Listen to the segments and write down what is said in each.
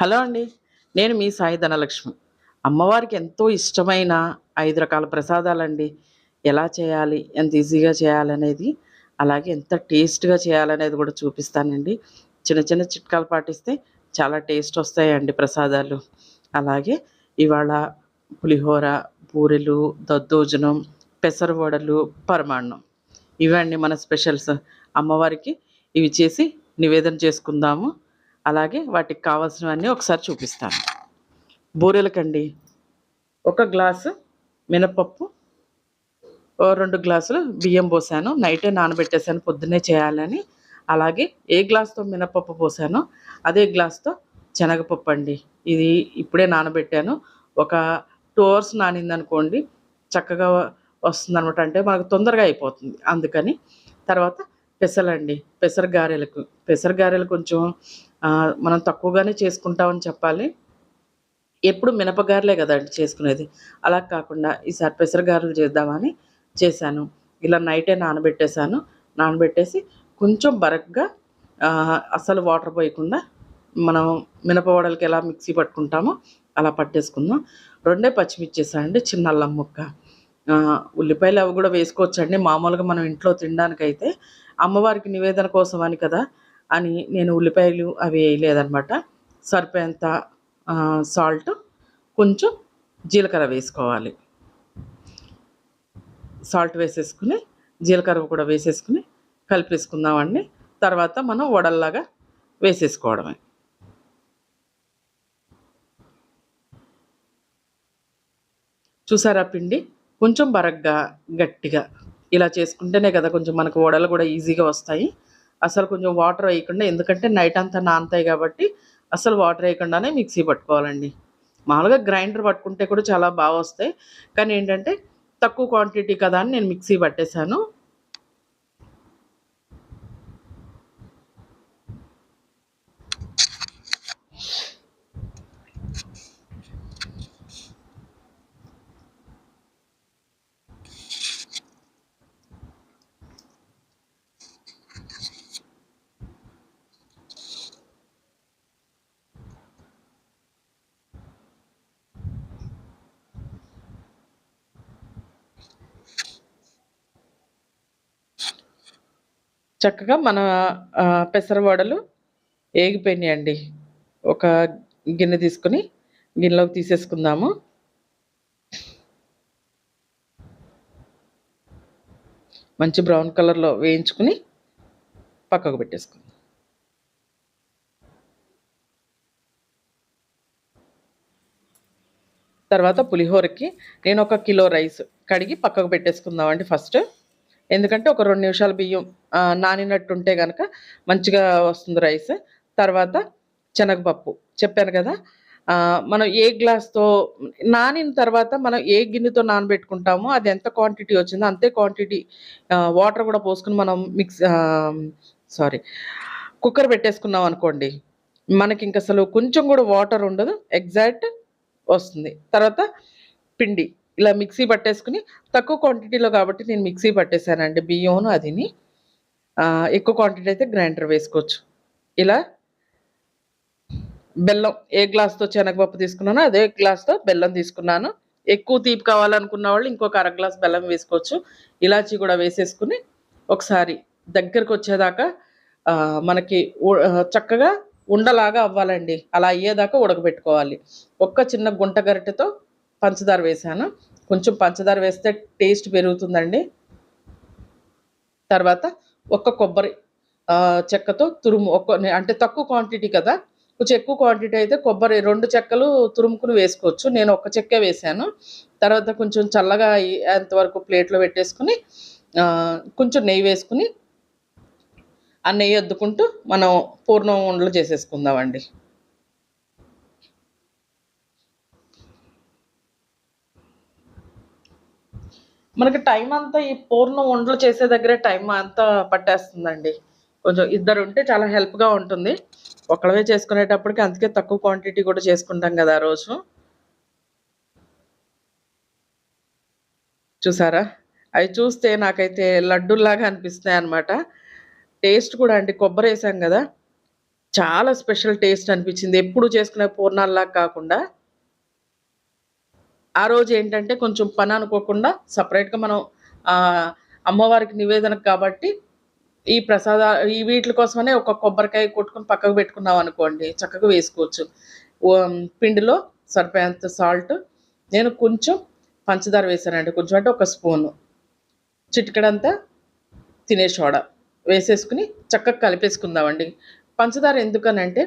Hello అండి నేను మీ సాయి ధనలక్ష్మి. అమ్మవారికి ఎంతో ఇష్టమైన ఐదు రకాల ప్రసాదాలండి. ఎలా చేయాలి ఎంత ఈజీగా చేయాలనేది అలాగే ఎంత టేస్ట్గా చేయాలనేది కూడా చూపిస్తానండి. చిన్న చిన్న చిట్కాలు పాటిస్తే చాలా టేస్ట్ వస్తాయండి ప్రసాదాలు. అలాగే ఇవాళ పులిహోర పూరెలు దద్దోజనం పెసరవడలు పరమాన్నం. ఇవండి మన స్పెషల్స్. అమ్మవారికి ఇవి చేసి నివేదన చేసుకుందాము. అలాగే వాటికి కావాల్సినవన్నీ ఒకసారి చూపిస్తాను. బూరెలకండి ఒక గ్లాసు మినపప్పు. ఓ రెండు గ్లాసులు బియ్యం పోసాను. నైటే నానబెట్టేసాను పొద్దున్నే చేయాలని. అలాగే ఏ గ్లాస్తో మినపప్పు పోసానో అదే గ్లాస్తో శనగపప్పు అండి. ఇది ఇప్పుడే నానబెట్టాను. ఒక టూ అవర్స్ నానిందనుకోండి చక్కగా వస్తుందనమాట అంటే మనకు తొందరగా అయిపోతుంది. అందుకని తర్వాత పెసలండి. పెసర గారెలకు. పెసర గారెలు కొంచెం మనం తక్కువగానే చేసుకుంటామని చెప్పాలి. ఎప్పుడు మినపగారలే కదండి చేసుకునేది. అలా కాకుండా ఈసారి పెసరగారలు చేద్దామని చేశాను. ఇలా నైటే నానబెట్టేశాను. నానబెట్టేసి కొంచెం బరగ్గా అసలు అస్సలు వాటర్ పోయకుండా మనం మినప వడలకి ఎలా మిక్సీ పట్టుకుంటామో అలా పట్టేసుకుందాం. రెండే పచ్చిమిర్చేసానండి చిన్న అల్లం ముక్క. ఉల్లిపాయలు అవి కూడా వేసుకోవచ్చండి. మామూలుగా మనం ఇంట్లో తినడానికైతే అమ్మవారికి నివేదన కోసం అని కదా అని నేను ఉల్లిపాయలు అవి వేయలేదనమాట సరిపోయేంత సాల్ట్ కొంచెం జీలకర్ర వేసుకోవాలి. సాల్ట్ వేసేసుకుని జీలకర్ర కూడా వేసేసుకుని కలిపేసుకుందామండి తర్వాత మనం వడల్లాగా వేసేసుకోవడమే. చూసారా పిండి? కొంచెం బరగ్గా గట్టిగా. ఇలా చేసుకుంటేనే కదా కొంచెం మనకు వడలు కూడా ఈజీగా వస్తాయి. అసలు కొంచెం వాటర్ వేయకుండా ఎందుకంటే నైట్ అంతా నానతాయి కాబట్టి అసలు వాటర్ వేయకుండానే మిక్సీ పట్టుకోవాలండి. మామూలుగా గ్రైండర్ పట్టుకుంటే కూడా చాలా బాగా వస్తాయి. కానీ ఏంటంటే తక్కువ క్వాంటిటీ కదా అని నేను మిక్సీ పట్టేశాను. చక్కగా మన ఆ, పెసర వడలు ఏగిపోయినాయండి. ఒక గిన్నె తీసుకుని గిన్నెలోకి తీసేసుకుందాము. మంచి బ్రౌన్ కలర్లో వేయించుకుని పక్కకు పెట్టేసుకుందాం. తర్వాత పులిహోరకి నేను ఒక కిలో రైస్ కడిగి పక్కకు పెట్టేసుకుందామండి ఫస్ట్. ఎందుకంటే ఒక రెండు నిమిషాలు బియ్యం నానినట్టు నానినట్టుంటే కనుక మంచిగా వస్తుంది రైస్. తర్వాత శనగపప్పు. చెప్పాను కదా మనం ఏ గ్లాస్తో నానిన తర్వాత మనం ఏ గిన్నెతో నానబెట్టుకుంటామో అది ఎంత క్వాంటిటీ వచ్చిందో అంతే క్వాంటిటీ వాటర్ కూడా పోసుకుని మనం మిక్స్ సారీ కుక్కర్ పెట్టేసుకున్నాం అనుకోండి మనకి ఇంక అసలు కొంచెం కూడా వాటర్ ఉండదు ఎగ్జాక్ట్ వస్తుంది. తర్వాత పిండి. ఇలా మిక్సీ పట్టేసుకుని తక్కువ క్వాంటిటీలో కాబట్టి నేను మిక్సీ పట్టేశానండి బియ్యంను అదిని. ఎక్కువ క్వాంటిటీ అయితే గ్రైండర్ వేసుకోవచ్చు. ఇలా బెల్లం ఏ గ్లాస్తో శనగపప్పు తీసుకున్నానో అదే గ్లాస్తో బెల్లం తీసుకున్నాను. ఎక్కువ తీపి కావాలనుకున్న వాళ్ళు ఇంకొక అర గ్లాస్ బెల్లం వేసుకోవచ్చు. ఇలాచి కూడా వేసేసుకుని ఒకసారి దగ్గరకు వచ్చేదాకా మనకి చక్కగా ఉండలాగా అవ్వాలండి. అలా అయ్యేదాకా ఉడకబెట్టుకోవాలి. ఒక్క చిన్న గుంట గరిటెతో పంచదార వేసాను. కొంచెం పంచదార వేస్తే టేస్ట్ పెరుగుతుందండి. తర్వాత ఒక్క కొబ్బరి చెక్కతో తురుము ఒక్క అంటే తక్కువ క్వాంటిటీ కదా. కొంచెం ఎక్కువ క్వాంటిటీ అయితే కొబ్బరి రెండు చెక్కలు తురుముకుని వేసుకోవచ్చు. నేను ఒక్క చెక్కే వేసాను. తర్వాత కొంచెం చల్లగా అంతవరకు ప్లేట్లో పెట్టేసుకుని కొంచెం నెయ్యి వేసుకుని ఆ నెయ్యి అద్దుకుంటూ మనం పూర్ణం ఉండలు చేసేసుకుందామండి. మనకి టైం అంతా ఈ పూర్ణం వంటలు చేసే దగ్గరే టైం అంతా పట్టేస్తుందండి. కొంచెం ఇద్దరు ఉంటే చాలా హెల్ప్గా ఉంటుంది. ఒకళ్ళవే చేసుకునేటప్పటికి అందుకే తక్కువ క్వాంటిటీ కూడా చేసుకుంటాం కదా ఆ రోజు. చూసారా? అవి చూస్తే నాకైతే లడ్డూల్లాగా అనిపిస్తాయి అనమాట టేస్ట్ కూడా అండి కొబ్బరి వేసాం కదా. చాలా స్పెషల్ టేస్ట్ అనిపించింది. ఎప్పుడు చేసుకునే పూర్ణాల్లాగా కాకుండా. ఆ రోజు ఏంటంటే కొంచెం పని అనుకోకుండా సపరేట్గా మనం అమ్మవారికి నివేదనకు కాబట్టి ఈ ప్రసాద ఈ వీటి కోసమనే ఒక కొబ్బరికాయ కొట్టుకొని పక్కకు పెట్టుకున్నాం అనుకోండి చక్కగా వేసుకోవచ్చు. పిండిలో సరిపోయేంత సాల్ట్ నేను కొంచెం పంచదార వేసానండి కొంచెం అంటే ఒక స్పూను. చిటికడంతా తినే సోడా వేసేసుకొని చక్కగా కలిపేసుకుందామండి. పంచదార ఎందుకనంటే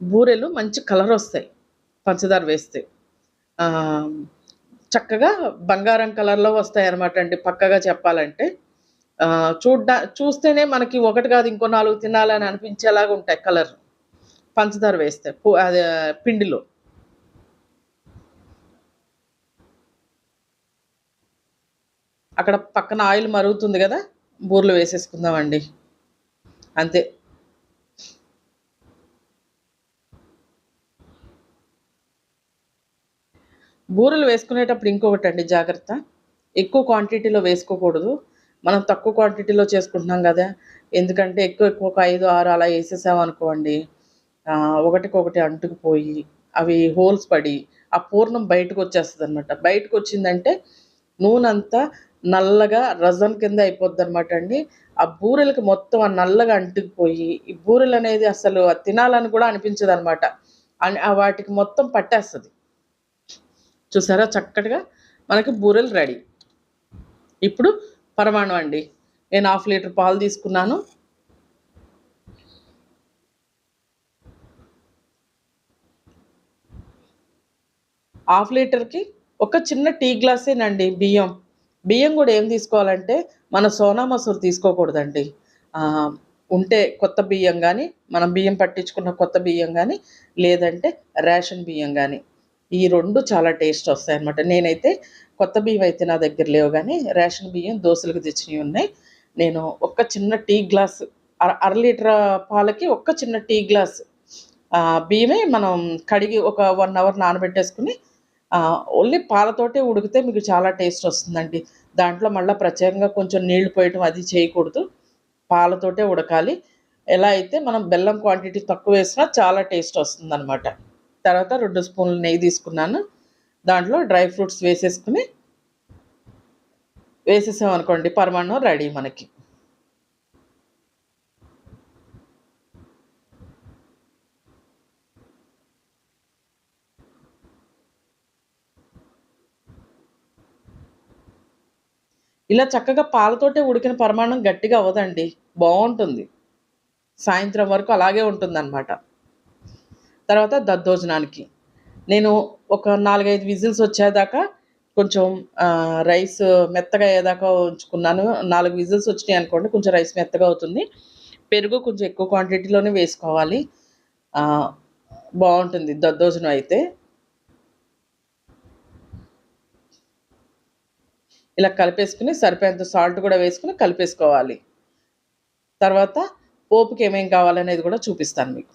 బూరెలు మంచి కలర్ వస్తాయి పంచదార వేస్తే. చక్కగా బంగారం కలర్‌లో వస్తాయి అనమాట అండి పక్కగా చెప్పాలంటే. చూడ్డా చూస్తేనే మనకి ఒకటి కాదు ఇంకో నాలుగు తినాలని అనిపించేలాగా ఉంటాయి కలర్. పంచదార వేస్తే అదే పిండిలో. అక్కడ పక్కన ఆయిల్ మరుగుతుంది కదా బూరెలు వేసేసుకుందామండి. అంతే. బూరెలు వేసుకునేటప్పుడు ఇంకొకటండి జాగ్రత్త. ఎక్కువ క్వాంటిటీలో వేసుకోకూడదు. మనం తక్కువ క్వాంటిటీలో చేసుకుంటున్నాం కదా ఎందుకంటే ఎక్కువ ఎక్కువ ఒక 5, 6 అలా వేసేసామనుకోండి ఆహ్, ఒకటికొకటి అంటుకుపోయి అవి హోల్స్ పడి ఆ పూర్ణం బయటకు వచ్చేస్తుంది అన్నమాట బయటకు వచ్చిందంటే నూనె అంతా నల్లగా రజన్ కింద అయిపోద్దనమాట అండి. ఆ బూరెలకి మొత్తం ఆ నల్లగా అంటుకుపోయి ఈ బూరెలనేది అసలు తినాలని కూడా అనిపించదనమాట. అనమాట వాటికి మొత్తం పట్టేస్తుంది చూసారా చక్కటిగా మనకి బూరెలు రెడీ. ఇప్పుడు పరమాన్నం అండి. నేను హాఫ్ లీటర్ పాలు తీసుకున్నాను. హాఫ్ లీటర్‌కి ఒక చిన్న టీ గ్లాసేనండి బియ్యం. బియ్యం కూడా ఏం తీసుకోవాలంటే మన సోనా మసూరు తీసుకోకూడదండి. ఉంటే కొత్త బియ్యం కానీ మనం బియ్యం పట్టించుకున్న కొత్త బియ్యం కానీ లేదంటే రేషన్ బియ్యం కానీ ఈ రెండు చాలా టేస్ట్ వస్తాయన్నమాట. నేనైతే కొత్త బియ్యం అయితే నా దగ్గర లేవు కానీ రేషన్ బియ్యం దోశలకు తెచ్చినవి ఉన్నాయి. నేను ఒక చిన్న టీ గ్లాస్ అర అర లీటర్ పాలకి ఒక్క చిన్న టీ గ్లాస్ బియ్యమే మనం కడిగి ఒక వన్ అవర్ నానబెట్టేసుకొని ఓన్లీ పాలతోటే ఉడికితే మీకు చాలా టేస్ట్ వస్తుందండి. దాంట్లో మళ్ళీ ప్రత్యేకంగా కొంచెం నీళ్ళు పోయటం అది చేయకూడదు. పాలతోటే ఉడకాలి. ఎలా అయితే మనం బెల్లం క్వాంటిటీ తక్కువ వేసినా చాలా టేస్ట్ వస్తుందనమాట. తర్వాత రెండు స్పూన్లు నెయ్యి తీసుకున్నాను. దాంట్లో డ్రై ఫ్రూట్స్ వేసేసుకుని వేసేసామనుకోండి పరమాన్నం రెడీ మనకి. ఇలా చక్కగా పాలతోటే ఉడికిన పరమాన్నం గట్టిగా అవ్వదండి. బాగుంటుంది సాయంత్రం వరకు అలాగే ఉంటుందన్నమాట తర్వాత దద్దోజనానికి. నేను ఒక 4, 5 విజిల్స్ వచ్చేదాకా కొంచెం రైస్ మెత్తగా అయ్యేదాకా ఉంచుకున్నాను. నాలుగు విజిల్స్ వచ్చినాయి అనుకోండి కొంచెం రైస్ మెత్తగా అవుతుంది. పెరుగు కొంచెం ఎక్కువ క్వాంటిటీలోనే వేసుకోవాలి. బాగుంటుంది దద్దోజనం అయితే. ఇలా కలిపేసుకొని సరిపోయేంత సాల్ట్ కూడా వేసుకుని కలిపేసుకోవాలి. తర్వాత పోపుకి ఏమేం కావాలనేది కూడా చూపిస్తాను మీకు.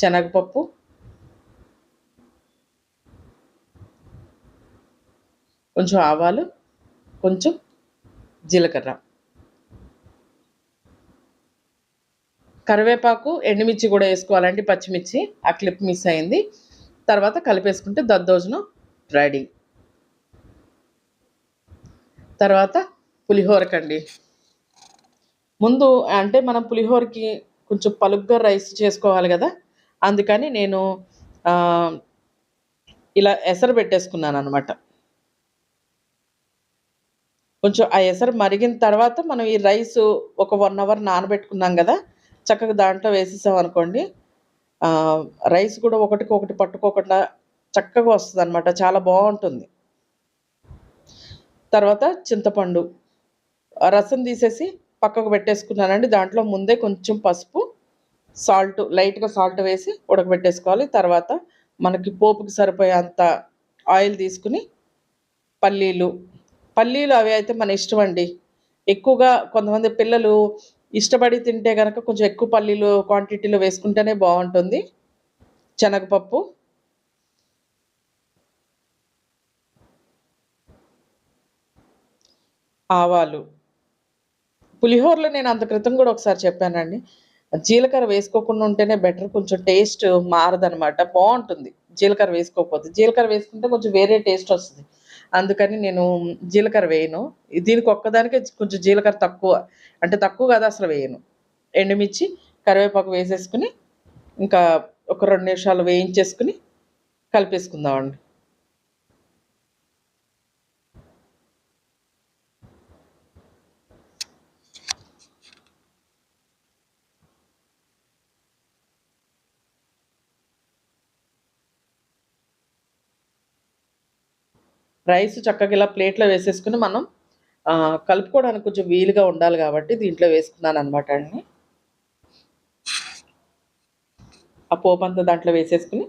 శనగపప్పు కొంచెం ఆవాలు, కొంచెం జీలకర్ర. కరివేపాకు, ఎండుమిర్చి కూడా వేసుకోవాలండి పచ్చిమిర్చి. ఆ క్లిప్ మిస్ అయింది. తర్వాత కలిపేసుకుంటే దద్దోజనం రెడీ. తర్వాత పులిహోరకండి. ముందు అంటే మనం పులిహోరకి కొంచెం పలుగ్గా రైస్ చేసుకోవాలి కదా అందుకని నేను ఇలా ఎసరు పెట్టేసుకున్నాను అనమాట కొంచెం ఆ ఎసరు మరిగిన తర్వాత మనం ఈ రైస్ ఒక వన్ అవర్ నానబెట్టుకున్నాం కదా చక్కగా దాంట్లో వేసేసామనుకోండి అనుకోండి రైస్ కూడా ఒకటికి ఒకటి పట్టుకోకుండా చక్కగా వస్తదనమాట. చాలా బాగుంటుంది తర్వాత చింతపండు. రసం తీసేసి పక్కకు పెట్టేసుకున్నానండి. దాంట్లో ముందే కొంచెం పసుపు, సాల్ట్ లైట్‌గా సాల్ట్ వేసి ఉడకబెట్టేసుకోవాలి. తర్వాత మనకి పోపుకి సరిపోయేంత ఆయిల్ తీసుకొని పల్లీలు, పల్లీలు అవి అయితే మన అండి. ఎక్కువగా కొంతమంది పిల్లలు ఇష్టపడి తింటే కనుక కొంచెం ఎక్కువ పల్లీలు క్వాంటిటీలో వేసుకుంటేనే బాగుంటుంది. శనగపప్పు. ఆవాలు, పులిహోరలో నేను అంత క్రితం కూడా ఒకసారి చెప్పానండి. జీలకర్ర వేసుకోకుండా ఉంటేనే బెటర్ కొంచెం టేస్ట్ మారదనమాట బాగుంటుంది. జీలకర్ర వేసుకోకపోతే. జీలకర్ర వేసుకుంటే కొంచెం వేరే టేస్ట్ వస్తుంది. అందుకని నేను జీలకర్ర వేయను. దీనికి ఒక్కదానికే కొంచెం జీలకర్ర తక్కువ. అంటే తక్కువ కాదు అసలు వేయను. ఎండుమిర్చి కరివేపాకు వేసేసుకుని ఇంకా ఒక రెండు నిమిషాలు వేయించేసుకుని కలిపేసుకుందామండి. రైస్ చక్కగా ఇలా ప్లేట్లో వేసేసుకుని మనం కలుపుకోవడానికి కొంచెం వీలుగా ఉండాలి కాబట్టి దీంట్లో వేసుకున్నాను అనమాట అండి ఆ పోపు అంతా దాంట్లో వేసేసుకుని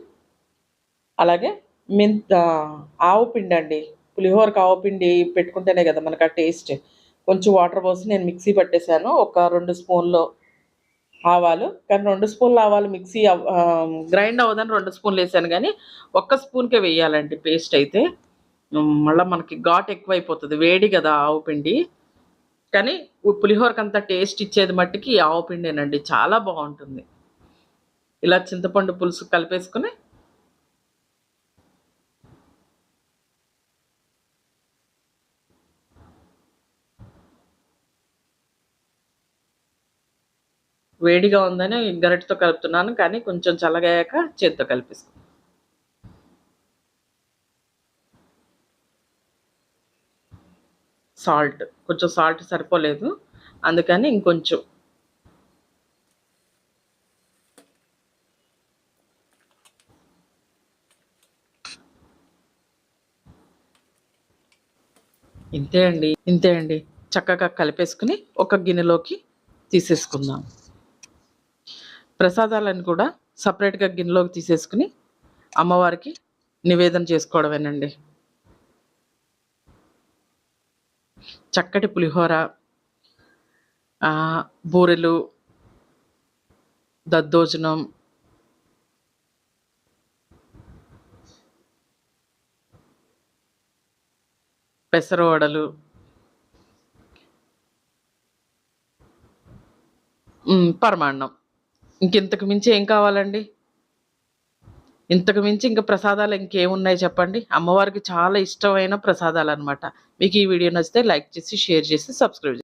అలాగే మెంత ఆవు పిండి అండి. పులిహోరకి ఆవు పిండి పెట్టుకుంటేనే కదా మనకు ఆ టేస్ట్. కొంచెం వాటర్ పోసి నేను మిక్సీ పట్టేశాను. ఒక రెండు స్పూన్లు ఆవాలు. కానీ రెండు స్పూన్లు ఆవాలు మిక్సీ గ్రైండ్ అవ్వదని రెండు స్పూన్లు వేసాను. కానీ ఒక్క స్పూన్కే వేయాలండి పేస్ట్ అయితే. మళ్ళీ మనకి ఘాట్ ఎక్కువైపోతుంది. వేడి కదా ఆవు పిండి. కానీ పులిహోరకంత పులిహోరకి అంత టేస్ట్ ఇచ్చేది మట్టుకి ఆవు పిండేనండి. చాలా బాగుంటుంది. ఇలా చింతపండు పులుసు కలిపేసుకుని వేడిగా ఉందని గరిటతో కలుపుతున్నాను. కానీ కొంచెం చల్లగాయాక చేత్తో కలిపేసుకున్నాను సాల్ట్. కొంచెం సాల్ట్ సరిపోలేదు. అందుకని ఇంకొంచెం. ఇంతే అండి. ఇంతే అండి. చక్కగా కలిపేసుకుని ఒక గిన్నెలోకి తీసేసుకుందాం. ప్రసాదాలను కూడా సపరేట్గా గిన్నెలోకి తీసేసుకుని అమ్మవారికి నివేదన చేసుకోవడమేనండి. చక్కటి పులిహోర బూరెలు దద్దోజనం పెసరవడలు పరమాన్నం. ఇంకెంతకు మించి ఏం కావాలండి? ఇంతకు మించి ఇంకా ప్రసాదాలు ఇంకేమున్నాయి చెప్పండి? అమ్మవారికి చాలా ఇష్టమైన ప్రసాదాలు అనమాట మీకు ఈ వీడియో నచ్చితే లైక్ చేసి షేర్ చేసి సబ్స్క్రైబ్